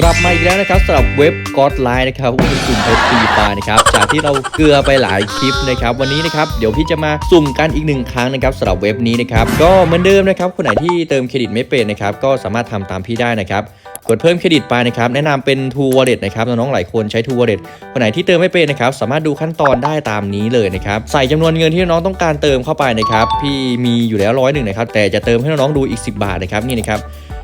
กลับมาอีกแล้วนะครับสำหรับเว็บก็อดไลน์นะครับวิวสุ่มเพชรฟรีไฟนะครับจากที่เราเกลือไปหลายคลิปนะครับวันนี้นะครับเดี๋ยวพี่จะมาสุ่มกันอีกหนึ่งครั้งนะครับสำหรับเว็บนี้นะครับก็เหมือนเดิมนะครับคนไหนที่เติมเครดิตไม่เป็นนะครับก็สามารถทำตามพี่ได้นะครับกดเพิ่มเครดิตไปนะครับแนะนำเป็น True Wallet นะครับน้องๆหลายคนใช้ True Wallet คนไหนที่เติมไม่เป็นนะครับสามารถดูขั้นตอนได้ตามนี้เลยนะครับใส่จำนวนเงินที่น้องต้องการเติมเข้าไปนะครับพี่มีอยู่แล้วร้อยหนึ่งนะครับแต่จะเติมให้น้องๆดูอีก 10 บาทนะครับนี่นะครับ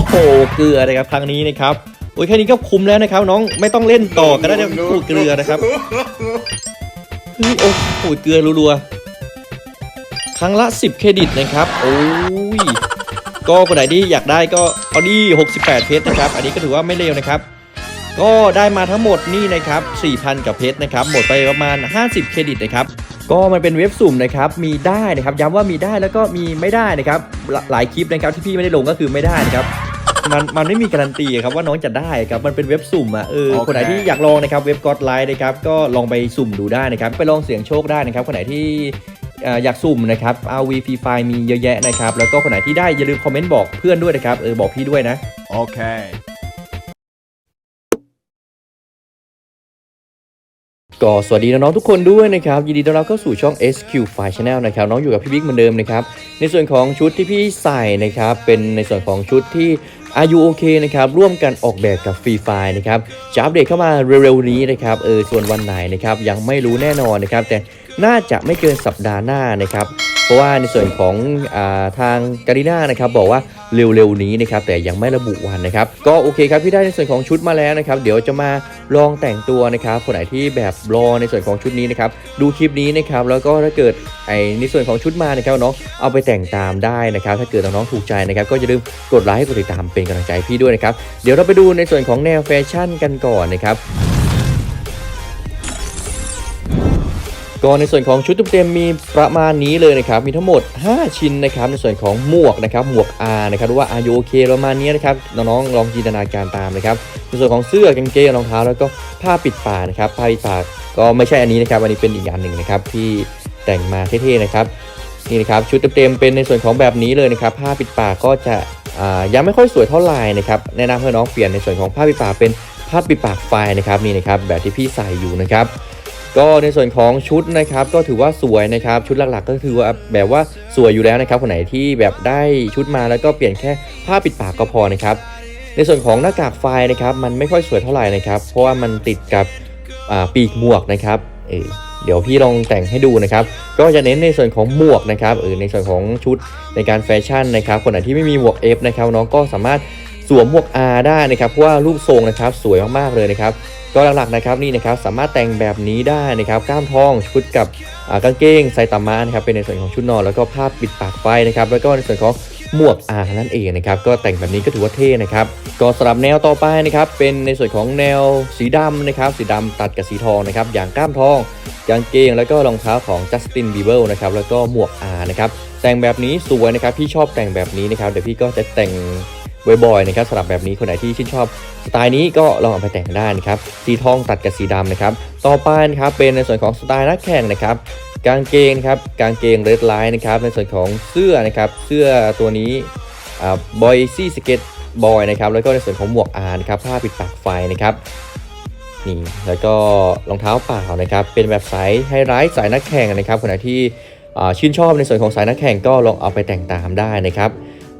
อ้โหเกลือนะครับครั้งนี้นะครับโอ้ยแค่นี้ก็คุ้มแล้วนะครับ น้องไม่ต้องเล่นต่อก็ได้นะพูดเกลือนะครับเฮ้ยโอ้โหเกลือรัวๆครั้งละ 10 เครดิตนะครับ โอ้ยก็คนไหนที่อยากได้ก็เอาดี68 เพชรนะครับ อันนี้ก็ถือว่าไม่เลวนะครับ ก็ได้มาทั้งหมดนี่นะครับ 4,000 กับเพชรนะครับ หมดไปประมาณ 50 เครดิตนะครับก็มันเป็นเว็บสุ่มนะครับ มีได้นะครับ ย้ำว่ามีได้แล้วก็มีไม่ได้นะครับหลหลายคลิปนะครับที่พี่ไม่ได้ลงก็คือไม่ได้นะครับ มันมันไม่มีการันตีครับว่าน้องจะได้ครับมันเป็นเว็บสุ่มอะเออโอเค คนไหนที่อยากลองนะครับเว็บก็อดไลน์นะครับก็ลองไปสุ่มดูได้นะครับไปลองเสี่ยงโชคได้นะครับคนไหนที่เอ่ออยากสุ่มนะครับ RV Free Fire มีเยอะแยะนะครับแล้วก็คนไหนที่ได้อย่าลืมคอมเมนต์บอกเพื่อนด้วยนะครับเออบอกพี่ด้วยนะ Okay. ก็สวัสดีน้องๆทุกคนด้วยนะครับยินดีต้อนรับเข้าสู่ช่อง SQ File Channel นะครับน้องอยู่กับพี่บิ๊กเหมือนเดิมนะครับในส่วนของชุดที่พี่ใส่นะครับเป็นในส่วนของชุดที่ อายุโอเคนะครับร่วมกันออกแบบกับฟรีไฟนะครับจะอัปเดตเข้ามาเร็วๆนี้นะครับเออส่วนวันไหนนะครับยังไม่รู้แน่นอนนะครับแต่น่าจะไม่เกินสัปดาห์หน้านะครับ ราะว่าในส่วนของอาทางการีน่านะครับบอกว่าเร็วๆนี้นะครับแต่ยังไม่ระบุวันนะครับก็โอเคครับพี่ได้ในส่วนของชุดมาแล้วนะครับเดี๋ยวจะมาลองแต่งตัวนะครับคนไหนที่แบบรอในส่วนของชุดนี้นะครับดูคลิปนี้นะครับแล้วก็ถ้าเกิดไอในส่วนของชุดมานะครับน้องเอาไปแต่งตามได้นะครับ ถ้าเกิดน้องๆถูกใจนะครับก็อย่าลืมกดไลค์กดติดตามเป็นกำลังใจพี่ด้วยนะครับเดี๋ยวเราไปดูในส่วนของแนวแฟชั่นกันก่อนนะครับ ก็ในส่วนของชุดเต็มมีประมาณนี้เลยนะครับ มีทั้งหมด 5 ชิ้นนะครับ ในส่วนของหมวกนะครับ หมวก R นะครับหรือว่า R O K ประมาณนี้นะครับ น้องๆลองจินตนาการตามนะครับ ในส่วนของเสื้อกางเกงรองเท้า แล้วก็ผ้าปิดปากนะครับ ผ้าปิดปากก็ไม่ใช่อันนี้นะครับ อันนี้เป็นอีกอันหนึ่งนะครับที่แต่งมาเท่ๆนะครับ นี่นะครับชุดเต็มเป็นในส่วนของแบบนี้เลยนะครับ ผ้าปิดปากก็จะยังไม่ค่อยสวยเท่าไหร่นะครับ แนะนำให้น้องเปลี่ยนในส่วนของผ้าปิดปากเป็นผ้าปิดปากไฟนะครับนี่นะครับแบบที่พี่ใส่อยู่นะครับ ก็ในส่วนของชุดนะครับก็ถือว่าสวยนะครับชุดหลักๆ ก็คือว่าแบบว่าสวยอยู่แล้วนะครับคนไหนที่แบบได้ชุดมาแล้วก็เปลี่ยนแค่ผ้าปิดปากก็พอนะครับในส่วนของหน้ากากไฟนะครับมันไม่ค่อยสวยเท่าไหร่นะครับเพราะว่ามันติดกับปีกหมวกนะครับเออเดี๋ยวพี่ลองแต่งให้ดูนะครับ ก็จะเน้นในส่วนของหมวกนะครับเออในส่วนของชุดในการแฟชั่นนะครับ คนไหนที่ไม่มีหมวก F นะครับน้องก็สามารถ สวมหมวก R ได้นะครับเพราะว่ารูปทรงนะครับสวยมากๆเลยนะครับก็หลักๆนะครับนี่นะครับสามารถแต่งแบบนี้ได้นะครับกล้ามทองชุดกับอ่ากางเกงไซตามะนะครับเป็นในส่วนของชุดนอนแล้วก็ผ้าปิดปากไฟนะครับแล้วก็ในส่วนของหมวกอานั่นเองนะครับก็แต่งแบบนี้ก็ถือว่าเท่นะครับก็สำหรับแนวต่อไปนะครับเป็นในส่วนของแนวสีดำนะครับสีดำตัดกับสีทองนะครับอย่างกล้ามทองกางเกงแล้วก็รองเท้าของจัสตินบีเบิลนะครับแล้วก็หมวกอานะครับแต่งแบบนี้สวยนะครับพี่ชอบแต่งแบบนี้นะครับเดี๋ยวพี่ก็จะแต่ง บ่อยๆนะครับสำหรับแบบนี้คนไหนที่ชื่นชอบสไตล์นี้ก็ลองเอาไปแต่งได้นะครับสีทองตัดกับสีดำนะครับต่อไปนะครับเป็นในส่วนของสไตล์นักแข่งนะครับกางเกงนะครับกางเกงเรดไลน์นะครับในส่วนของเสื้อนะครับเสื้อตัวนี้บอยซี่สเก็ตบอยนะครับแล้วก็ในส่วนของหมวกอานครับผ้าปิดปากไฟนะครับนี่แล้วก็รองเท้าเปล่านะครับเป็นแบบสายไฮไลท์สายนักแข่งนะครับคนไหนที่ชื่นชอบในส่วนของสายนักแข่งก็ลองเอาไปแต่งตามได้นะครับ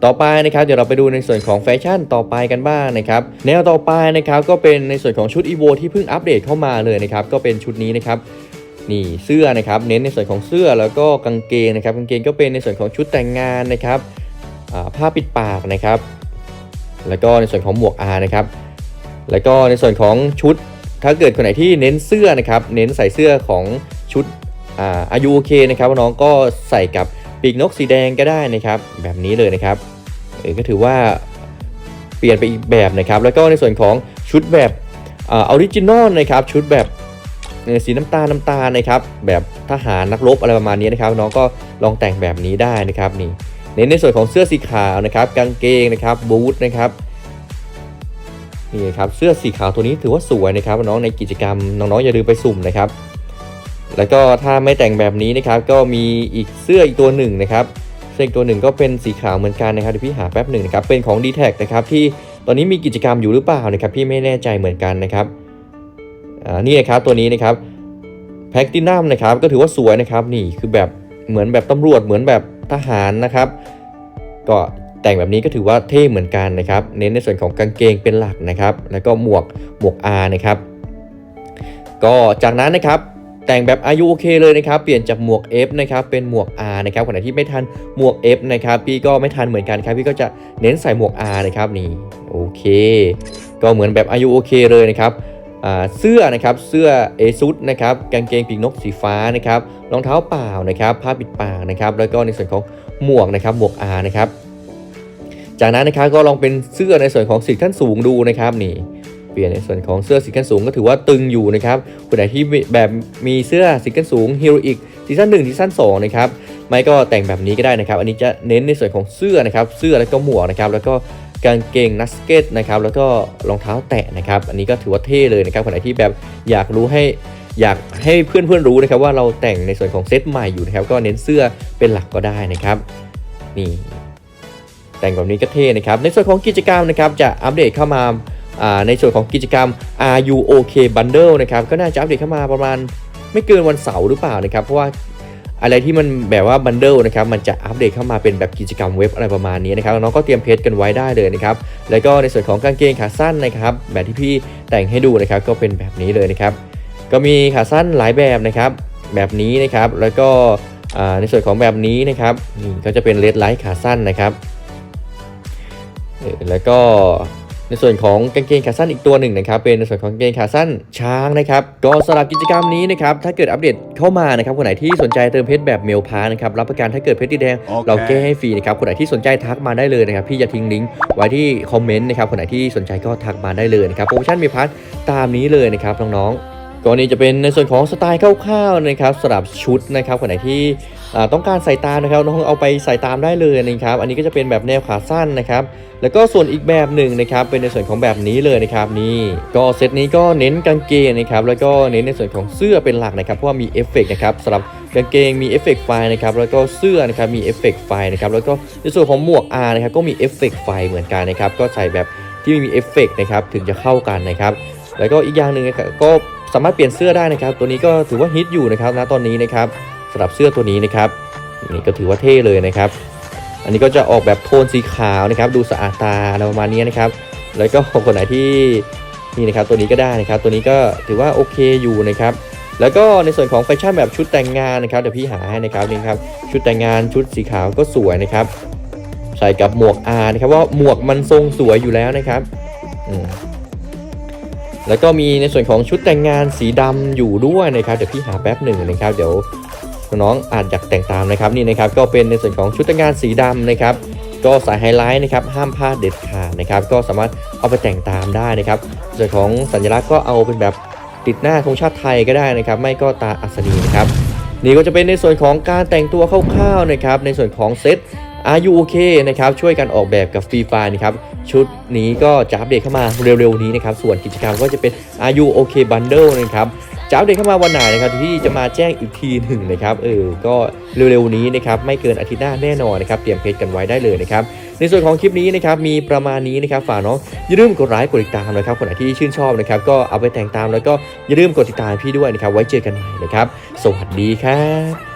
ต่อไปนะครับเดี๋ยวเราไปดูในส่วนของแฟชั่นต่อไปกันบ้างนะครับแนวต่อไปนะครับก็เป็นในส่วนของชุดอีโวที่เพิ่งอัปเดตเข้ามาเลยนะครับก็เป็นชุดนี้นะครับนี่เสื้อนะครับเน้นในส่วนของเสื้อแล้วก็กางเกงนะครับกางเกงก็เป็นในส่วนของชุดแต่งงานนะครับผ้าปิดปากนะครับ แล้วก็ในส่วนของหมวกอานะครับแล้วก็ในส่วนของชุดถ้าเกิดคนไหนที่เน้นเสื้อนะครับเน้นใส่เสื้อของชุดอายุโอเคนะครับน้องก็ใส่กับปีกนกสีแดงก็ได้นะครับ แบบนี้เลยนะครับ ก็ถือว่าเปลี่ยนไปอีกแบบนะครับ แล้วก็ในส่วนของชุดแบบออริจินอลนะครับชุดแบบสีน้ำตาลน้ำตาลนะครับแบบทหารนักรบอะไรประมาณนี้นะครับ น้องก็ลองแต่งแบบนี้ได้นะครับนี่เน้นในส่วนของเสื้อสีขาวนะครับ กางเกงนะครับบูทนะครับนี่ครับเสื้อสีขาวตัวนี้ถือว่าสวยนะครับ น้องในกิจกรรมน้องๆอย่าลืมไปสุ่มนะครับ แล้วก็ถ้าไม่แต่งแบบนี้นะครับ ก็มีอีกเสื้ออีกตัวหนึ่งนะครับ เสื้ออีกตัวหนึ่งก็เป็นสีขาวเหมือนกันนะครับเดี๋ยวพี่หาแป๊บหนึ่งนะครับเป็นของ d t แทนะครับที่ตอนนี้มีกิจกรรมอยู่หรือเปล่านะครับพี่ไม่แน่ใจเหมือนกันนะครับอ่านี่นะครับตัวนี้นะครับแพ็กตินัมนะครับก็ถือว่าสวยนะครับนี่คือแบบเหมือนแบบตำรวจเหมือนแบบทหารนะครับ ก็แต่งแบบนี้ก็ถือว่าเท่เหมือนกันนะครับ เน้นในส่วนของกางเกงเป็นหลักนะครับ แล้วก็หมวกหมวก R นะครับ ก็จากนั้นนะครับ แต่งแบบอายุโอเคเลยนะครับ เปลี่ยนจากหมวก F นะครับเป็นหมวก R นะครับคนไหนที่ไม่ทันหมวก F นะครับพี่ก็ไม่ทันเหมือนกันครับ พี่ก็จะเน้นใส่หมวก R นะครับนี่โอเค ก็เหมือนแบบอายุโอเคเลยนะครับเสื้อนะครับเสื้อเอซุดนะครับกางเกงปีกนกสีฟ้านะครับรองเท้าเปล่านะครับผ้าปิดปากนะครับแล้วก็ในส่วนของหมวกนะครับหมวก R นะครับจากนั้นนะครับก็ลองเป็นเสื้อในส่วนของสีขั้นสูงดูนะครับนี่ เปลี่ยนในส่วนของเสื้อสีขั้นสูงก็ถือว่าตึงอยู่นะครับคนไหนที่แบบมีเสื้อสีขั้นสูงฮีโรอีกซีซั่นหนึ่งซีซั่นสองนะครับไม่ก็แต่งแบบนี้ก็ได้นะครับ อันนี้จะเน้นในส่วนของเสื้อนะครับ เสื้อแล้วก็หมวกนะครับ แล้วก็กางเกงนัสเก็ตนะครับ แล้วก็รองเท้าแตะนะครับ อันนี้ก็ถือว่าเท่เลยนะครับคนไหนที่แบบอยากรู้ให้อยากให้เพื่อนๆรู้นะครับว่าเราแต่งในส่วนของเซตใหม่อยู่นะครับ ก็เน้นเสื้อเป็นหลักก็ได้นะครับ นี่แต่งแบบนี้ก็เท่นะครับ ในส่วนของกิจกรรมนะครับ จะอัปเดตเข้ามา ในส่วนของกิจกรรม RU OK Bundle นะครับก็น่าจะอัปเดตเข้ามาประมาณไม่เกินวันเสาร์หรือเปล่านะครับ เพราะว่าอะไรที่มันแบบว่าบันเดิลนะครับมันจะอัปเดตเข้ามาเป็นแบบกิจกรรมเว็บอะไรประมาณนี้นะครับน้องก็เตรียมเพจกันไว้ได้เลยนะครับแล้วก็ในส่วนของกางเกงขาสั้นนะครับ แบบที่พี่แต่งให้ดูนะครับก็เป็นแบบนี้เลยนะครับ ก็มีขาสั้นหลายแบบนะครับ แบบนี้นะครับแล้วก็ในส่วนของแบบนี้นะครับนี่ก็จะเป็นเลดไลท์ขาสั้นนะครับแล้วก็ ในส่วนของกางเกงขาสั้นอีกตัวหนึ่งนะครับเป็นในส่วนของกางเกงขาสั้นช้างนะครับก็สำหรับกิจกรรมนี้นะครับถ้าเกิดอัปเดตเข้ามานะครับคนไหนที่สนใจเติมเพชรแบบเมลพานะครับรับประกันถ้าเกิดเพชรติดแดงโอเคเราแก้ให้ฟรีนะครับคนไหนที่สนใจทักมาได้เลยนะครับพี่จะทิ้งลิงก์ไว้ที่คอมเมนต์นะครับคนไหนที่สนใจก็ทักมาได้เลยนะครับโปรโมชั่นมีพัทตามนี้เลยนะครับน้องๆก่อนนี้จะเป็นในส่วนของสไตล์คร่าวๆนะครับสำหรับชุดนะครับคนไหนที่อ่า ต้องการใส่ตามนะครับน้องเอาไปใส่ตามได้เลยนะครับ อันนี้ก็จะเป็นแบบแนวขาสั้นนะครับ แล้วก็ส่วนอีกแบบหนึ่งนะครับ เป็นในส่วนของแบบนี้เลยนะครับนี่ก็เซตนี้ก็เน้นกางเกงนะครับแล้วก็เน้นในส่วนของเสื้อเป็นหลักนะครับเพราะว่ามีเอฟเฟกต์นะครับสำหรับกางเกงมีเอฟเฟกต์ไฟนะครับแล้วก็เสื้อนะครับมีเอฟเฟกต์ไฟนะครับแล้วก็ในส่วนของหมวก R นะครับก็มีเอฟเฟกต์ไฟเหมือนกันนะครับก็ใส่แบบที่มีเอฟเฟกต์นะครับถึงจะเข้ากันนะครับแล้วก็อีกอย่างหนึ่งก็สามารถเปลี่ยนเสื้อได้นะครับ ตัวนี้ก็ถือว่าฮิตอยู่นะครับณตอนนี้นะครับ สำหรับเสื้อตัวนี้นะครับนี่ก็ถือว่าเท่เลยนะครับ อันนี้ก็จะออกแบบโทนสีขาวนะครับ ดูสะอาดตาอะไรประมาณนี้นะครับ แล้วก็คนไหนที่นี่นะครับตัวนี้ก็ได้นะครับ ตัวนี้ก็ถือว่าโอเคอยู่นะครับ แล้วก็ในส่วนของแฟชั่นแบบชุดแต่งงานนะครับเดี๋ยวพี่หาให้นะครับนี่ครับชุดแต่งงานชุดสีขาวก็สวยนะครับ ใส่กับหมวก R นะครับว่าหมวกมันทรงสวยอยู่แล้วนะครับแล้วก็มีในส่วนของชุดแต่งงานสีดำอยู่ด้วยนะครับเดี๋ยวพี่หาแป๊บหนึ่งนะครับ เดี๋ยว น้องอาจอยากแต่งตามนะครับนี่นะครับก็เป็นในส่วนของชุดแต่งงานสีดำนะครับก็สายไฮไลท์นะครับห้ามพลาดเด็ดขาดนะครับก็สามารถเอาไปแต่งตามได้นะครับส่วนของสัญลักษณ์ก็เอาเป็นแบบติดหน้าธงชาติไทยก็ได้นะครับ ไม่ก็ตาอัศนีนะครับนี่ก็จะเป็นในส่วนของการแต่งตัวคร่าวๆนะครับในส่วนของเซต Are you okay นะครับช่วยกันออกแบบกับฟรีไฟนะครับชุดนี้ก็จะอัปเดตเข้ามาเร็วๆนี้นะครับส่วนกิจกรรมก็จะเป็น Are you okay bundle นะครับ จ้าเด็กเข้ามาวันไหนนะครับที่จะมาแจ้งอีกทีหนึ่งนะครับเออก็เร็วๆนี้นะครับไม่เกินอาทิตย์หน้าแน่นอนนะครับเตรียมเพจกันไว้ได้เลยนะครับในส่วนของคลิปนี้นะครับมีประมาณนี้นะครับฝากน้องอย่าลืมกดไลค์กดติดตามนะครับคนไหนที่ชื่นชอบนะครับก็เอาไปแต่งตามแล้วก็อย่าลืมกดติดตามพี่ด้วยนะครับไว้เจอกันใหม่นะครับสวัสดีครับ